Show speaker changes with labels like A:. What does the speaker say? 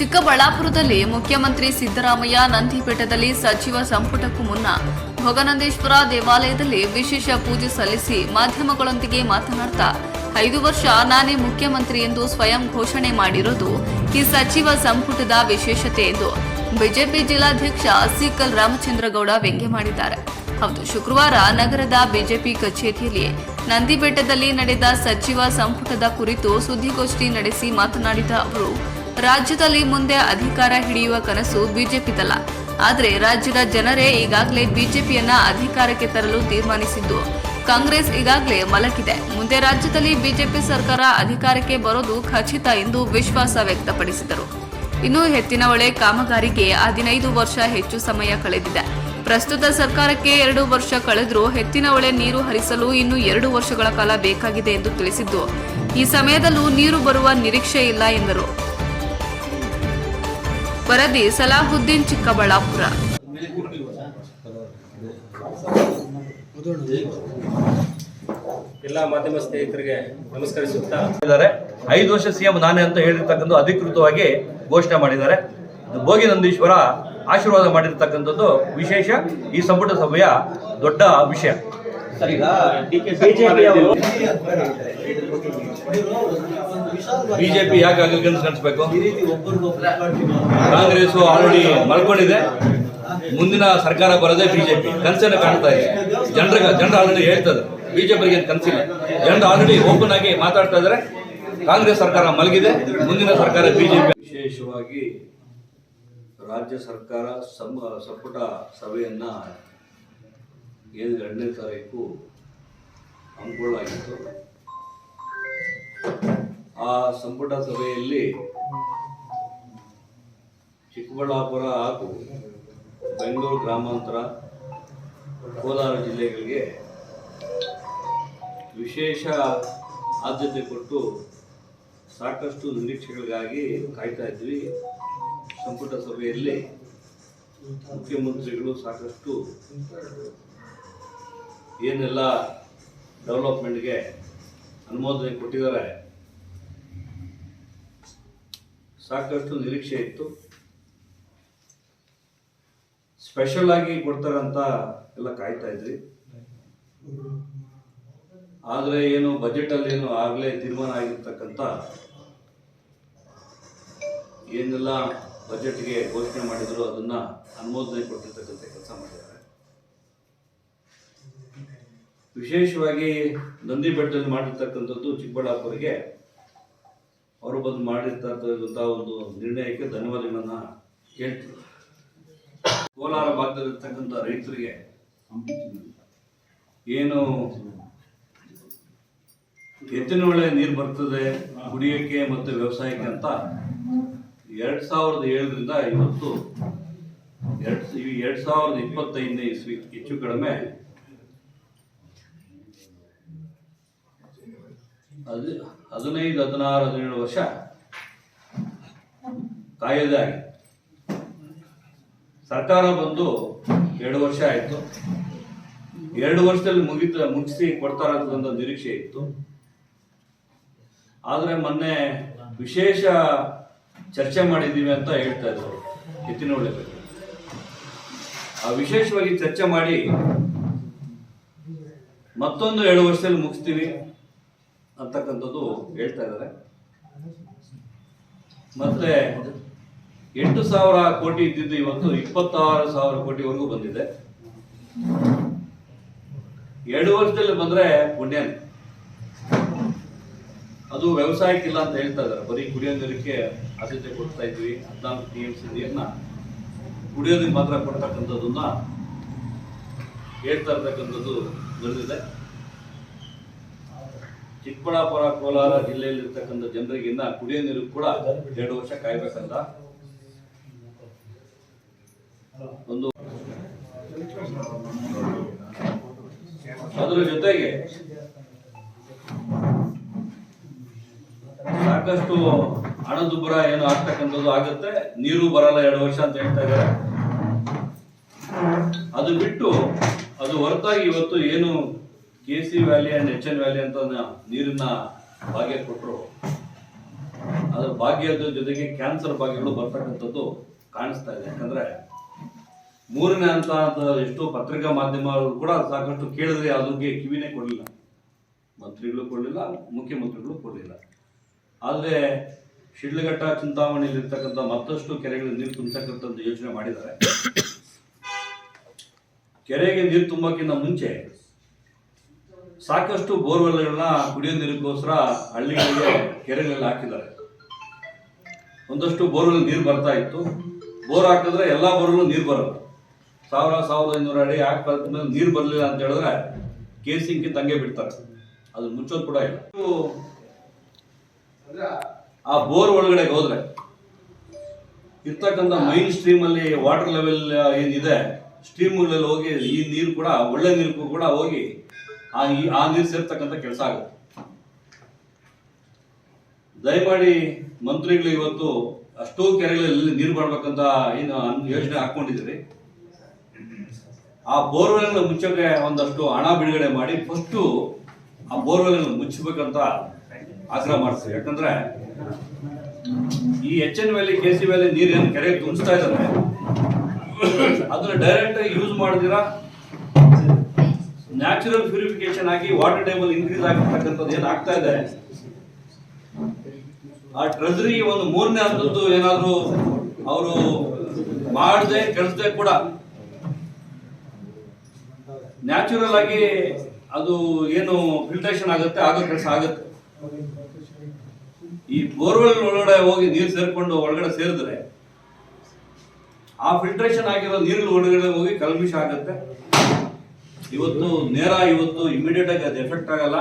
A: ಚಿಕ್ಕಬಳ್ಳಾಪುರದಲ್ಲಿ ಮುಖ್ಯಮಂತ್ರಿ ಸಿದ್ದರಾಮಯ್ಯ ನಂದಿಪೇಟದಲ್ಲಿ ಸಚಿವ ಸಂಪುಟಕ್ಕೂ ಮುನ್ನ ಭೋಗನಂದೇಶ್ವರ ದೇವಾಲಯದಲ್ಲಿ ವಿಶೇಷ ಪೂಜೆ ಸಲ್ಲಿಸಿ ಮಾಧ್ಯಮಗಳೊಂದಿಗೆ ಮಾತನಾಡ್ತಾ ಐದು ವರ್ಷ ನಾನೇ ಮುಖ್ಯಮಂತ್ರಿ ಎಂದು ಸ್ವಯಂ ಘೋಷಣೆ ಮಾಡಿರುವುದು ಈ ಸಚಿವ ಸಂಪುಟದ ವಿಶೇಷತೆ ಎಂದು ಬಿಜೆಪಿ ಜಿಲ್ಲಾಧ್ಯಕ್ಷ ಸಿಕಲ್ ರಾಮಚಂದ್ರಗೌಡ ವ್ಯಂಗ್ಯ ಮಾಡಿದ್ದಾರೆ. ಹೌದು, ಶುಕ್ರವಾರ ನಗರದ ಬಿಜೆಪಿ ಕಚೇರಿಯಲ್ಲಿ ನಂದಿಬೆಟ್ಟದಲ್ಲಿ ನಡೆದ ಸಚಿವ ಸಂಪುಟದ ಕುರಿತು ಸುದ್ದಿಗೋಷ್ಠಿ ನಡೆಸಿ ಮಾತನಾಡಿದ ಅವರು ರಾಜ್ಯದಲ್ಲಿ ಮುಂದೆ ಅಧಿಕಾರ ಹಿಡಿಯುವ ಕನಸು ಬಿಜೆಪಿದಲ್ಲ ಆದರೆ ರಾಜ್ಯದ ಜನರೇ ಈಗಾಗಲೇ ಬಿಜೆಪಿಯನ್ನ ಅಧಿಕಾರಕ್ಕೆ ತರಲು ತೀರ್ಮಾನಿಸಿದ್ದು. ಕಾಂಗ್ರೆಸ್ ಈಗಾಗಲೇ ಮಲಗಿದೆ. ಮುಂದೆ ರಾಜ್ಯದಲ್ಲಿ ಬಿಜೆಪಿ ಸರ್ಕಾರ ಅಧಿಕಾರಕ್ಕೆ ಬರೋದು ಖಚಿತ ಎಂದು ವಿಶ್ವಾಸ ವ್ಯಕ್ತಪಡಿಸಿದರು. ಇನ್ನು ಹೆತ್ತಿನಹೊಳೆ ಕಾಮಗಾರಿಗೆ ಹದಿನೈದು ವರ್ಷ ಹೆಚ್ಚು ಸಮಯ ಕಳೆದಿದೆ. ಪ್ರಸ್ತುತ ಸರ್ಕಾರಕ್ಕೆ ಎರಡು ವರ್ಷ ಕಳೆದರೂ ಹೆತ್ತಿನಹೊಳೆ ನೀರು ಹರಿಸಲು ಇನ್ನು ಎರಡು ವರ್ಷಗಳ ಕಾಲ ಬೇಕಾಗಿದೆ ಎಂದು ತಿಳಿಸಿದ್ದು. ಈ ಸಮಯದಲ್ಲೂ ನೀರು ಬರುವ ನಿರೀಕ್ಷೆ ಇಲ್ಲ ಎಂದರು. ವರದಿ ಸಲಾಹುದ್ದೀನ್ ಚಿಕ್ಕಬಳ್ಳಾಪುರ.
B: ಎಲ್ಲ ಮಾಧ್ಯಮ ಸ್ನೇಹಿತರಿಗೆ ನಮಸ್ಕರಿಸುತ್ತಾ
C: ಇದ್ದಾರೆ. ಐದು ವರ್ಷ ಸಿಎಂ ನಾನೇ ಅಂತ ಹೇಳಿರ್ತಕ್ಕಂಥ ಅಧಿಕೃತವಾಗಿ ಘೋಷಣೆ ಮಾಡಿದ್ದಾರೆ. ಭೋಗಿ ನಂದೀಶ್ವರ ಆಶೀರ್ವಾದ ಮಾಡಿರ್ತಕ್ಕಂಥದ್ದು ವಿಶೇಷ ಈ ಸಂಪುಟ ಸಭೆಯ ದೊಡ್ಡ ವಿಷಯ. ಬಿಜೆಪಿ ಯಾಕೆ ಕನಸು ಕಾಣಿಸ್ಬೇಕು ಕಾಂಗ್ರೆಸ್ ಆಲ್ರೆಡಿ ಮಲ್ಕೊಂಡಿದೆ. ಮುಂದಿನ ಸರ್ಕಾರ ಬರೋದೇ ಬಿಜೆಪಿ. ಕನಸನ್ನು ಕಾಣ್ತಾ ಇದೆ. ಜನರಿಗೆ ಜನರು ಆಲ್ರೆಡಿ ಹೇಳ್ತದೆ. ಬಿಜೆಪಿಗೆ ಏನು ಕನಸಿಲ್ಲ. ಜನರು ಆಲ್ರೆಡಿ ಓಪನ್ ಆಗಿ ಮಾತಾಡ್ತಾ ಇದ್ದಾರೆ ಕಾಂಗ್ರೆಸ್ ಸರ್ಕಾರ ಮಲಗಿದೆ. ಮುಂದಿನ ಸರ್ಕಾರ ಬಿಜೆಪಿ. ವಿಶೇಷವಾಗಿ ರಾಜ್ಯ ಸರ್ಕಾರ ಸಂಪುಟ ಸಭೆಯನ್ನ ಏನು ಎರಡನೇ ತಾರೀಕು ಹಮ್ಮಿಕೊಳ್ಳಲಾಗಿತ್ತು. ಆ ಸಂಪುಟ ಸಭೆಯಲ್ಲಿ ಚಿಕ್ಕಬಳ್ಳಾಪುರ ಹಾಗೂ ಬೆಂಗಳೂರು ಗ್ರಾಮಾಂತರ, ಕೋಲಾರ ಜಿಲ್ಲೆಗಳಿಗೆ ವಿಶೇಷ ಆದ್ಯತೆ ಕೊಟ್ಟು ಸಾಕಷ್ಟು ನಿರೀಕ್ಷೆಗಳಿಗಾಗಿ ಕಾಯ್ತಾ ಇದ್ವಿ. ಸಂಪುಟ ಸಭೆಯಲ್ಲಿ ಮುಖ್ಯಮಂತ್ರಿಗಳು ಸಾಕಷ್ಟು ಏನೆಲ್ಲ ಡೆವಲಪ್ಮೆಂಟ್ಗೆ ಅನುಮೋದನೆ ಕೊಟ್ಟಿದ್ದಾರೆ ಸಾಕಷ್ಟು ನಿರೀಕ್ಷೆ ಇತ್ತು. ಸ್ಪೆಷಲ್ ಆಗಿ ಕೊಡ್ತಾರಂತ ಎಲ್ಲ ಕಾಯ್ತಾ ಇದ್ವಿ ಆದರೆ ಏನು ಬಜೆಟ್ ಅಲ್ಲಿ ಏನು ಆಗಲೇ ತೀರ್ಮಾನ ಆಗಿರ್ತಕ್ಕಂಥ ಏನೆಲ್ಲ ಬಜೆಟ್ಗೆ ಘೋಷಣೆ ಮಾಡಿದ್ರು ಅದನ್ನ ಅನುಮೋದನೆ ಕೊಟ್ಟಿರ್ತಕ್ಕಂಥ ಕೆಲಸ ಮಾಡಿದ್ದಾರೆ. ವಿಶೇಷವಾಗಿ ನಂದಿ ಬೆಟ್ಟದಲ್ಲಿ ಮಾಡಿರ್ತಕ್ಕಂಥದ್ದು ಚಿಕ್ಕಬಳ್ಳಾಪುರಿಗೆ ಅವರು ಬಂದು ಮಾಡಿರ್ತಕ್ಕಂಥ ಒಂದು ನಿರ್ಣಯಕ್ಕೆ ಧನ್ಯವಾದಗಳನ್ನು ಹೇಳ್ತೀವಿ ಕೋಲಾರ ಭಾಗದಲ್ಲಿರ್ತಕ್ಕಂಥ ರೈತರಿಗೆ ಏನು ಎತ್ತಿನೊಳೆ ನೀರು ಬರ್ತದೆ, ಕುಡಿಯೋಕ್ಕೆ ಮತ್ತು ವ್ಯವಸಾಯಕ್ಕೆ ಅಂತ ಎರಡು ಸಾವಿರದ ಏಳರಿಂದ ಇವತ್ತು, ಎರಡ್ ಎರಡು ಸಾವಿರದ ಇಪ್ಪತ್ತೈದನೇ ಇಸ್ವಿ, ಹೆಚ್ಚು ಕಡಿಮೆ ಅದು ಹದಿನೈದು ಹದಿನಾರು ಹದಿನೇಳು ವರ್ಷ ಕಾಯದೆ ಸರ್ಕಾರ ಬಂದು ಎರಡು ವರ್ಷ ಆಯಿತು. ಎರಡು ವರ್ಷದಲ್ಲಿ ಮುಗಿತ, ಮುಗಿಸಿ ಕೊಡ್ತಾರ ನಿರೀಕ್ಷೆ ಇತ್ತು. ಆದರೆ ಮೊನ್ನೆ ವಿಶೇಷ ಚರ್ಚೆ ಮಾಡಿದ್ದೀವಿ ಅಂತ ಹೇಳ್ತಾ ಇದ್ರು ಎತ್ತಿನೊಳ್ಳೆ ಆ ವಿಶೇಷವಾಗಿ ಚರ್ಚೆ ಮಾಡಿ ಮತ್ತೊಂದು ಎರಡು ವರ್ಷದಲ್ಲಿ ಮುಗಿಸ್ತೀವಿ. ಅಂತಕ್ಕಂಥದ್ದು ಹೇಳ್ತಾ ಇದ್ದಾರೆ. ಮತ್ತೆ ಎಂಟು ಸಾವಿರ ಕೋಟಿ ಇದ್ದಿದ್ದು ಇವತ್ತು ಇಪ್ಪತ್ತಾರು ಸಾವಿರ ಕೋಟಿವರೆಗೂ ಬಂದಿದೆ. ಎರಡು ವರ್ಷದಲ್ಲಿ ಬಂದ್ರೆ ಪುಣ್ಯನೇ. ಅದು ವ್ಯವಸಾಯಕ್ಕಿಲ್ಲ ಅಂತ ಹೇಳ್ತಾ ಇದ್ದಾರೆ. ಬರೀ ಕುಡಿಯೋ ನೀರಕ್ಕೆ ಆದ್ಯತೆ ಕೊಡ್ತಾ ಇದ್ವಿ, ಹದಿನಾಲ್ಕು ಟಿ ಎಂ ಕುಡಿಯೋದಕ್ಕೆ ಮಾತ್ರ ಕೊಡ್ತಕ್ಕಂಥದ್ದನ್ನ ಹೇಳ್ತಾ ಇರ್ತಕ್ಕಂಥದ್ದು ಬಂದಿದೆ ಚಿಕ್ಕಬಳ್ಳಾಪುರ, ಕೋಲಾರ ಜಿಲ್ಲೆಯಲ್ಲಿ ಇರ್ತಕ್ಕಂಥ ಜನರಿಗೆ ಇನ್ನ ಕುಡಿಯೋ ನೀರು ಕೂಡ ಎರಡು ವರ್ಷ ಕಾಯ್ಬೇಕಂತ. ಒಂದು ಅದರ ಜೊತೆಗೆ ಸಾಕಷ್ಟು ಹಣದುಬ್ಬರ ಏನು ಆಗ್ತಕ್ಕಂಥದ್ದು ಆಗುತ್ತೆ. ನೀರು ಬರಲ್ಲ ಎರಡು ವರ್ಷ ಅಂತ ಹೇಳ್ತಾ ಇದ್ದಾರೆ. ಅದು ಬಿಟ್ಟು ಅದು ಹೊರತಾಗಿ ಇವತ್ತು ಏನು K C valley and H N valley ಅಂತ ನೀರನ್ನ ನೀರಿನ ಭಾಗ್ಯ ಕೊಟ್ಟರು ಅದರ ಭಾಗ್ಯದ ಜೊತೆಗೆ ಕ್ಯಾನ್ಸರ್ ಭಾಗ್ಯಗಳು ಬರ್ತಕ್ಕಂಥದ್ದು ಕಾಣಿಸ್ತಾ ಇದೆ. ಯಾಕಂದ್ರೆ ಮೂರನೇ ಹಂತ ಅಂತ ಎಷ್ಟೋ ಪತ್ರಿಕಾ ಮಾಧ್ಯಮಗಳು ಕೂಡ ಸಾಕಷ್ಟು ಕೇಳಿದ್ರೆ ಅದಕ್ಕೆ ಕಿವಿನೇ ಕೊಡಲಿಲ್ಲ. ಮಂತ್ರಿಗಳು ಕೊಡಲಿಲ್ಲ, ಮುಖ್ಯಮಂತ್ರಿಗಳು ಕೊಡಲಿಲ್ಲ. ಆದರೆ ಶಿಡ್ಲಘಟ್ಟ ಚಿಂತಾಮಣಿಯಲ್ಲಿರ್ತಕ್ಕಂಥ ಮತ್ತಷ್ಟು ಕೆರೆಗಳಿಗೆ ನೀರು ತುಂಬಿಸಕ್ಕಂಥದ್ದು ಯೋಚನೆ ಮಾಡಿದ್ದಾರೆ. ಕೆರೆಗೆ ನೀರು ತುಂಬಕ್ಕಿಂತ ಮುಂಚೆ ಸಾಕಷ್ಟು ಬೋರ್ವೆಲ್ಗಳನ್ನ ಕುಡಿಯೋ ನೀರಿಗೋಸ್ಕರ ಹಳ್ಳಿಗಳಿಗೆ ಕೆರೆಗಳಲ್ಲಿ ಹಾಕಿದ್ದಾರೆ. ಒಂದಷ್ಟು ಬೋರ್ವೆಲ್ ನೀರು ಬರ್ತಾ ಇತ್ತು. ಬೋರ್ ಹಾಕಿದ್ರೆ ಎಲ್ಲ ಬೋರ್ಗಳು ನೀರು ಬರಲ್ಲ. ಸಾವಿರ, ಸಾವಿರದ ಐನೂರು ಅಡಿ ಮೇಲೆ ನೀರು ಬರಲಿಲ್ಲ ಅಂತ ಹೇಳಿದ್ರೆ ಕೇಸಿಂಗ್ ತಂಗೆ ಬಿಡ್ತಾರೆ. ಅದು ಮುಚ್ಚೋದು ಕೂಡ ಇಲ್ಲ. ಆ ಬೋರ್ ಒಳಗಡೆ ಹೋದ್ರೆ ಇರ್ತಕ್ಕಂಥ ಮೈನ್ ಸ್ಟ್ರೀಮ್ ಅಲ್ಲಿ ವಾಟರ್ ಲೆವೆಲ್ ಏನಿದೆ ಸ್ಟ್ರೀಮ್ಗಳಲ್ಲಿ ಹೋಗಿ ಈ ನೀರು ಕೂಡ, ಒಳ್ಳೆ ನೀರು ಕೂಡ ಹೋಗಿ ಆ ಈ, ಆ ನೀರು ಸೇರ್ತಕ್ಕಂಥ ಕೆಲಸ ಆಗುತ್ತೆ. ದಯಮಾಡಿ ಮಂತ್ರಿಗಳು ಇವತ್ತು ಅಷ್ಟೋ ಕೆರೆಗಳಲ್ಲಿ ನೀರು ಮಾಡ್ಬೇಕಂತ ಏನು ಯೋಜನೆ ಹಾಕೊಂಡಿದ್ದೀರಿ ಆ ಬೋರ್ವೆಲ್ ಮುಚ್ಚಕ್ಕೆ ಒಂದಷ್ಟು ಹಣ ಬಿಡುಗಡೆ ಮಾಡಿ ಫಸ್ಟು ಆ ಬೋರ್ವೆಲ್ ಮುಚ್ಚಬೇಕಂತ ಆಗ್ರಹ ಮಾಡ್ತೀವಿ. ಯಾಕಂದ್ರೆ ಈ H N valley, K C valley ನೀರು ಏನು ಕೆರೆಗೆ ತುಂಬಿಸ್ತಾ ಇದ್ದಾರೆ, ಅದನ್ನ ಡೈರೆಕ್ಟ್ ಯೂಸ್ ಮಾಡಿದಿರಾ ನ್ಯಾಚುರಲ್ ಪ್ಯೂರಿಫಿಕೇಶನ್ ಆಗಿ ವಾಟರ್ ಟೇಬಲ್ ಇನ್ಕ್ರೀಸ್ ಆಗಿರ್ತಕ್ಕಂಥದ್ದು ಏನು ಆಗ್ತಾ ಇದೆ? ಆ ಟ್ರೆಜರಿ ಒಂದು ಮೂರನೇ ಹಂತದ್ದು ಏನಾದರೂ ಅವರು ಮಾಡದೆ ಕೆಡಿಸದೆ ಕೂಡ ನ್ಯಾಚುರಲ್ ಆಗಿ ಅದು ಏನು ಫಿಲ್ಟ್ರೇಷನ್ ಆಗುತ್ತೆ, ಆಗೋ ಕೆಲಸ ಆಗುತ್ತೆ. ಈ ಬೋರ್ವೆಲ್ ಒಳಗಡೆ ಹೋಗಿ ನೀರು ಸೇರ್ಕೊಂಡು ಒಳಗಡೆ ಸೇರಿದ್ರೆ ಆ ಫಿಲ್ಟ್ರೇಷನ್ ಆಗಿರೋ ನೀರು ಒಳಗಡೆ ಹೋಗಿ ಕಲ್ಮಿಷ ಆಗುತ್ತೆ. ಇವತ್ತು ನೇರ ಇವತ್ತು ಇಮಿಡಿಯೇಟ್ ಆಗಿ ಅದು ಎಫೆಕ್ಟ್ ಆಗಲ್ಲ.